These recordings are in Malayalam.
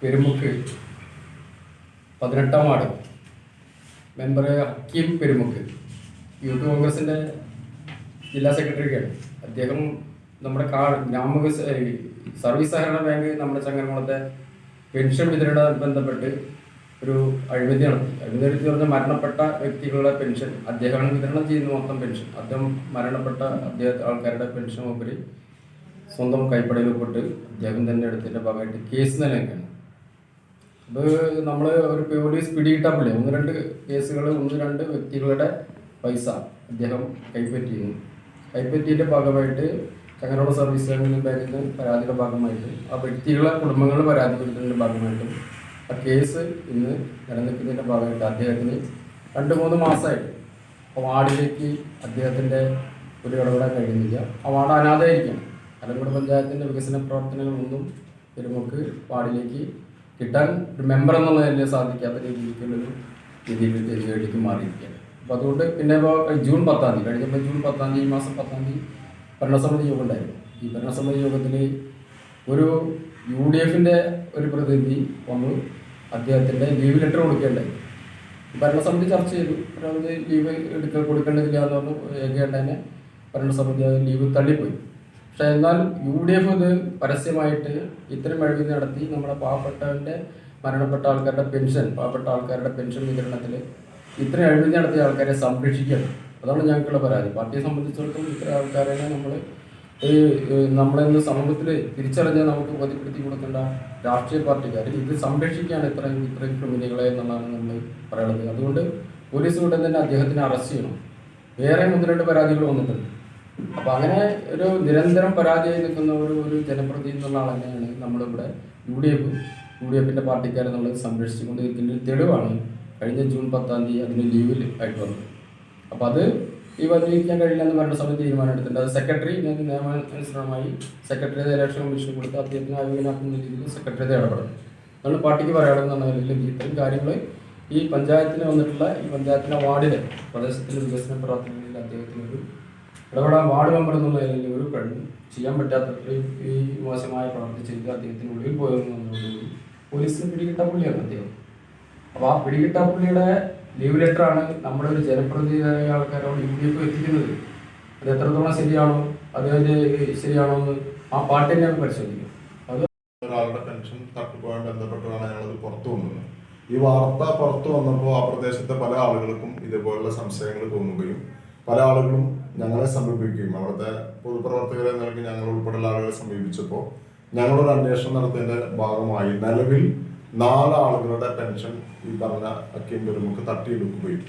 പെരുമുക്ക് പതിനെട്ടാം ward member Hakeem Perumukku. Youth കോൺഗ്രസിന്റെ ജില്ലാ സെക്രട്ടറിക്കാണ്. അദ്ദേഹം നമ്മുടെ കാ ഗ്രാമ സർവീസ് സഹകരണ ബാങ്ക് നമ്മുടെ ചങ്ങനകുളത്തെ പെൻഷൻ വിതരണ ബന്ധപ്പെട്ട് ഒരു അഴിമതി നടത്തി അഴിമതി നടത്തി പറഞ്ഞാൽ മരണപ്പെട്ട വ്യക്തികളുടെ പെൻഷൻ അദ്ദേഹമാണ് വിതരണം ചെയ്യുന്ന മൊത്തം പെൻഷൻ. അദ്ദേഹം മരണപ്പെട്ട അദ്ദേഹത്തെ ആൾക്കാരുടെ പെൻഷൻ ഉപരി സ്വന്തം കൈപ്പടയിൽ ഒപ്പിട്ട് അദ്ദേഹം തന്നെ എടുത്തതിന്റെ ഭാഗമായിട്ട് കേസ് നിലനിൽക്കുകയാണ്. അത് നമ്മൾ ഒരു പോലീസ് പിടികിട്ടാപ്പില്ലേ ഒന്ന് രണ്ട് കേസുകൾ ഒന്ന് രണ്ട് വ്യക്തികളുടെ പൈസ അദ്ദേഹം കൈപ്പറ്റിയിരുന്നു. കൈപ്പറ്റിയതിന്റെ ഭാഗമായിട്ട് ചങ്ങനോട് സർവീസ് ബാങ്കിൽ പരാതിയുടെ ഭാഗമായിട്ട് ആ വ്യക്തികളെ കുടുംബങ്ങൾ പരാതി കൊടുത്തതിന്റെ ഭാഗമായിട്ടും ആ കേസ് ഇന്ന് നിലനിൽക്കുന്നതിന്റെ ഭാഗമായിട്ട് അദ്ദേഹത്തിന് രണ്ട് മൂന്ന് മാസമായിട്ട് ആ വാർഡിലേക്ക് അദ്ദേഹത്തിന്റെ ഒരു ഇടപെടാൻ കഴിയുന്നില്ല ആ വാർഡ് അനാഥയായിരിക്കണം. അലങ്കോട് പഞ്ചായത്തിന്റെ വികസന പ്രവർത്തനങ്ങളൊന്നും പെരുമുക്ക് വാർഡിലേക്ക് കിട്ടാൻ ഒരു മെമ്പർ എന്നുള്ള നിലയിൽ സാധിക്കാത്ത രീതിയിലേക്കുള്ളൊരു രീതിയിലേക്ക് രീതിയിലേക്ക് മാറിയിരിക്കുകയാണ്. അപ്പോൾ അതുകൊണ്ട് പിന്നെ ഇപ്പോൾ ജൂൺ പത്താം തീയതി കഴിഞ്ഞപ്പോൾ ജൂൺ പത്താം തീയതി ഈ മാസം പത്താം തീയതി ഭരണസമിതി യോഗം ഉണ്ടായിരുന്നു. ഈ ഭരണസമിതി യോഗത്തിൽ ഒരു യു ഡി എഫിന്റെ ഒരു പ്രതിനിധി വന്നു. അദ്ദേഹത്തിന്റെ ലീവ് ലെറ്റർ കൊടുക്കേണ്ടായി ഭരണസമിതി ചർച്ച ചെയ്തു. ഭരണസമിതി ലീവ് എടുക്ക കൊടുക്കേണ്ടതില്ല എന്ന് പറഞ്ഞു. ഏകേണ്ടതിനെ ഭരണസമിതി ലീവ് തള്ളിപ്പോയി. പക്ഷെ എന്നാൽ യു ഡി എഫ് ഇത് പരസ്യമായിട്ട് ഇത്തരം അഴിമതി നടത്തി നമ്മുടെ പാവപ്പെട്ടവന്റെ മരണപ്പെട്ട ആൾക്കാരുടെ പെൻഷൻ പാവപ്പെട്ട ആൾക്കാരുടെ പെൻഷൻ വിതരണത്തിൽ ഇത്രയും അഴിമതി നടത്തിയ ആൾക്കാരെ സംരക്ഷിക്കണം. അതാണ് ഞങ്ങൾക്കുള്ള പരാതി. പാർട്ടിയെ സംബന്ധിച്ചിടത്തോളം ഇത്തരം ആൾക്കാരെ നമ്മൾ ഈ നമ്മളിന്ന് സമൂഹത്തിൽ തിരിച്ചറിഞ്ഞാൽ നമുക്ക് ബോധ്യപ്പെടുത്തി കൊടുക്കേണ്ട രാഷ്ട്രീയ പാർട്ടിക്കാർ ഇത് സംരക്ഷിക്കുകയാണ് ഇത്രയും ഇത്രയും ക്രിമിനലുകളെ എന്നുള്ളതാണ് നമ്മൾ പറയുന്നത്. അതുകൊണ്ട് പോലീസ് ഉടൻ തന്നെ അദ്ദേഹത്തിനെ അറസ്റ്റ് ചെയ്യണം. വേറെ ഒന്ന് രണ്ട് പരാതികൾ വന്നിട്ടുണ്ട്. അപ്പൊ അങ്ങനെ ഒരു നിരന്തരം പരാജയം നിൽക്കുന്ന ഒരു ഒരു ജനപ്രതിനിധി എന്നുള്ള ആൾ തന്നെയാണ് നമ്മളിവിടെ U D F U D എഫിന്റെ പാർട്ടിക്കാരെ നമ്മൾ സംരക്ഷിച്ചുകൊണ്ടിരിക്കുന്ന ഒരു തെളിവാണ് കഴിഞ്ഞ ജൂൺ പത്താം തീയതി അതിന് ലീവിൽ ആയിട്ട് വന്നത്. അപ്പൊ അത് ഈ വന്നിരിക്കാൻ കഴിയില്ല എന്ന് പറഞ്ഞ സമയത്ത് തീരുമാനം എടുത്തിട്ടുണ്ട്. അത് സെക്രട്ടറി ഞങ്ങൾക്ക് നിയമാനുസൃതമായി സെക്രട്ടറി ഇലക്ഷൻ കമ്മീഷൻ കൊടുത്ത് അദ്ദേഹത്തിന് ആയോഗ്യനാക്കുന്ന രീതിയിൽ സെക്രട്ടറി ഇടപെടണം നമ്മൾ പാർട്ടിക്ക് പറയണമെന്നുള്ള നിലയിൽ ഇത്തരം കാര്യങ്ങൾ ഈ പഞ്ചായത്തിന് വന്നിട്ടുള്ള ഈ പഞ്ചായത്തിലെ വാർഡിലെ പ്രദേശത്തിലെ വികസന പ്രവർത്തനങ്ങളിൽ അദ്ദേഹത്തിന് ഒരു ഇടപെടാൻ വാർഡ് മെമ്പർ എന്നുള്ള നിലയിൽ ഒരു പെണ്ണ് ചെയ്യാൻ പറ്റാത്ത ഈ- മോശമായ പ്രവർത്തി ചെയ്ത് അദ്ദേഹത്തിന് ഒളിവിൽ പോയതെന്നുള്ളതുകൊണ്ട് പോലീസിന് പിടികിട്ട പുള്ളിയാണ് അദ്ദേഹം. അപ്പോൾ ആ പിടികിട്ട പുള്ളിയുടെ ലീവ് ലെറ്റർ ആണ് നമ്മുടെ ഒരു ജനപ്രതിനിധിയായ ആൾക്കാരോട് യു ഡി എഫ് എത്തിക്കുന്നത്. അത് എത്രത്തോളം ശരിയാണോ അത് ശരിയാണോ എന്ന് ആ പാർട്ടി തന്നെയാണ് പരിശോധിക്കും ഒരാളുടെ പെൻഷൻ തട്ടിപ്പുമായി ബന്ധപ്പെട്ടാണ് ഞങ്ങളത് പുറത്തു വന്നത് ഈ വാർത്ത പുറത്തു വന്നപ്പോൾ ആ പ്രദേശത്തെ പല ആളുകൾക്കും ഇതേപോലുള്ള സംശയങ്ങൾ തോന്നുകയും പല ആളുകളും ഞങ്ങളെ സമീപിക്കുകയും അവിടുത്തെ പൊതുപ്രവർത്തകരെ നിലയ്ക്ക് ഞങ്ങൾ ഉൾപ്പെടെയുള്ള ആളുകളെ സമീപിച്ചപ്പോൾ ഞങ്ങളൊരു അന്വേഷണം നടത്തിയതിന്റെ ഭാഗമായി നിലവിൽ നാലാളുകളുടെ പെൻഷൻ ഈ പറഞ്ഞ അക്കിം പെരുമുക്ക് തട്ടിയെടുക്കുകയും.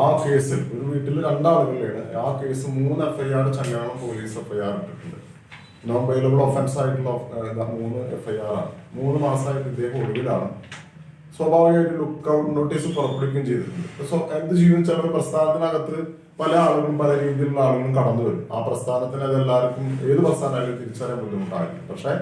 ആ കേസിൽ ഒരു വീട്ടിൽ രണ്ടാളുകളിലാണ് ആ കേസ് മൂന്ന് എഫ്ഐആർ ചങ്ങാളം പോലീസ് എഫ് ഐ ആർ ഇട്ടിട്ടുണ്ട്. നോൺ ബെയിലബിൾ ഒഫൻസ് ആയിട്ടുള്ള മൂന്ന് എഫ് ഐ ആർ ആണ്. മൂന്ന് മാസമായിട്ട് ഇദ്ദേഹം ഒടുവിലാണ്. സ്വാഭാവികമായിട്ട് ലുക്ക് ഔട്ട് നോട്ടീസ് പുറപ്പെടുവിക്കുകയും ചെയ്തിട്ടുണ്ട്. സോ എന്ത് ചെയ്യും വെച്ചാൽ പ്രസ്ഥാനത്തിനകത്ത് പല ആളുകളും പല രീതിയിലുള്ള ആളുകളും കടന്നു വരും. ആ പ്രസ്ഥാനത്തിന് അത് എല്ലാവർക്കും ഏത് പ്രസ്ഥാനമായാലും തിരിച്ചറിയാൻ ബുദ്ധിമുട്ടായിരിക്കും. പക്ഷെ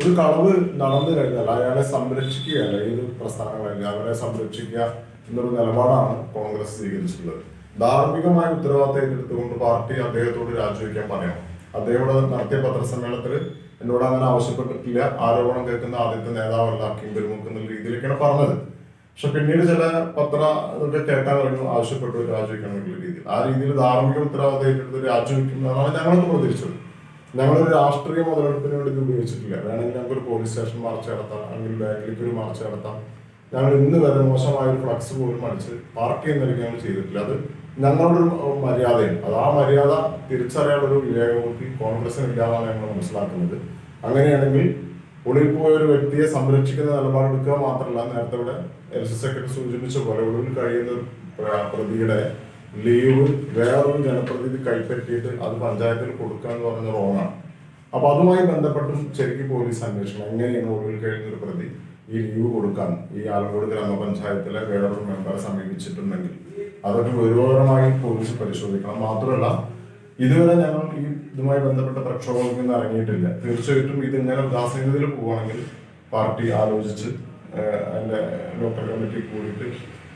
ഒരു കളവ് നടന്നു കഴിഞ്ഞാൽ അയാളെ സംരക്ഷിക്കുകയല്ല ഏത് പ്രസ്ഥാനങ്ങളായാലും അവരെ സംരക്ഷിക്കുക എന്നൊരു നിലപാടാണ് കോൺഗ്രസ് സ്വീകരിച്ചിട്ടുള്ളത്. ധാർമ്മികമായ ഉത്തരവാദിത്തം ഏറ്റെടുത്തുകൊണ്ട് പാർട്ടി അദ്ദേഹത്തോട് രാജിവെക്കാൻ പറയണം. അദ്ദേഹം നടത്തിയ പത്രസമ്മേളനത്തിൽ എന്നോട് അങ്ങനെ ആവശ്യപ്പെട്ടിട്ടില്ല. ആരോപണം കേൾക്കുന്ന ആദ്യത്തെ നേതാവല്ല അക്കിം പെരുമുക്ക് എന്നുള്ള രീതിയിലേക്കാണ് പറഞ്ഞത്. പക്ഷെ പിന്നീട് ചില പത്ര ഇതൊക്കെ കേൾക്കാൻ കഴിഞ്ഞു ആവശ്യപ്പെട്ടു രാജിവെക്കണം എന്നുള്ള രീതിയിൽ. ആ രീതിയിൽ ധാർമ്മിക ഉത്തരവാദിത്തം ഏറ്റെടുത്ത് രാജിവെക്കുന്നതാണ് ഞങ്ങളൊക്കെ പ്രതീക്ഷിച്ചത് ഞങ്ങളൊരു രാഷ്ട്രീയ മുതലെടുപ്പിന് വേണ്ടി ഉപയോഗിച്ചിട്ടില്ല. വേണമെങ്കിൽ ഞങ്ങൾക്ക് ഒരു പോലീസ് സ്റ്റേഷൻ മാർച്ച് നടത്താം അല്ലെങ്കിൽ ബാങ്കിലേക്ക് ഒരു മാർച്ച് നടത്താം. ഞങ്ങൾ ഇന്ന് വരെ മോശമായ ഒരു ഫ്ലക്സ് പോലും അടിച്ച് പാർക്ക് ചെയ്യുന്ന ഞങ്ങൾ ചെയ്തിട്ടില്ല. അത് ഞങ്ങളുടെ ഒരു മര്യാദയാണ്. അത് ആ മര്യാദ തിരിച്ചറിയാനുള്ള ഒരു വിവേകബുദ്ധി കോൺഗ്രസിന് ഇല്ലാതാണ് ഞങ്ങൾ മനസ്സിലാക്കുന്നത്. അങ്ങനെയാണെങ്കിൽ ഒളിയിൽ പോയ ഒരു വ്യക്തിയെ സംരക്ഷിക്കുന്ന നിലപാടെടുക്കുക മാത്രമല്ല നേരത്തെ ഇവിടെ എൽസി സെക്രട്ടറി സൂചിപ്പിച്ച പോലെ ഒളിവിൽ കഴിയുന്ന പ്രതിയുടെ ലീവ് വേറൊരു ജനപ്രതിനിധി കൈപ്പറ്റിയിട്ട് അത് പഞ്ചായത്തിൽ കൊടുക്കുക എന്ന് പറഞ്ഞ റോങ്ങാണ് അപ്പൊ അതുമായി ബന്ധപ്പെട്ടും ശരിക്കും പോലീസ് അന്വേഷണം എങ്ങനെയാണ് ഒളിവിൽ കഴിയുന്ന ഒരു പ്രതി ഈ ലീവ് കൊടുക്കാൻ ഈ ആലങ്കോട് ഗ്രാമപഞ്ചായത്തിലെ വേറൊരു മെമ്പറെ സമീപിച്ചിട്ടുണ്ടെങ്കിൽ അതൊക്കെ ഗൗരവകരമായി പോലീസ് പരിശോധിക്കണം. മാത്രമല്ല ഇതുവരെ ഞങ്ങൾ ഈ ഇതുമായി ബന്ധപ്പെട്ട പ്രക്ഷോഭങ്ങൾക്ക് ഇറങ്ങിയിട്ടില്ല. തീർച്ചയായിട്ടും ഇത് ഇങ്ങനെ ഉദാസീനതയിൽ പോവുകയാണെങ്കിൽ പാർട്ടി ആലോചിച്ച് അതിന്റെ ലോക്കൽ കമ്മിറ്റി കൂടിയിട്ട്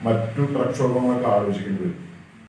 മറ്റു പ്രക്ഷോഭങ്ങളൊക്കെ ആലോചിക്കേണ്ടി വരും.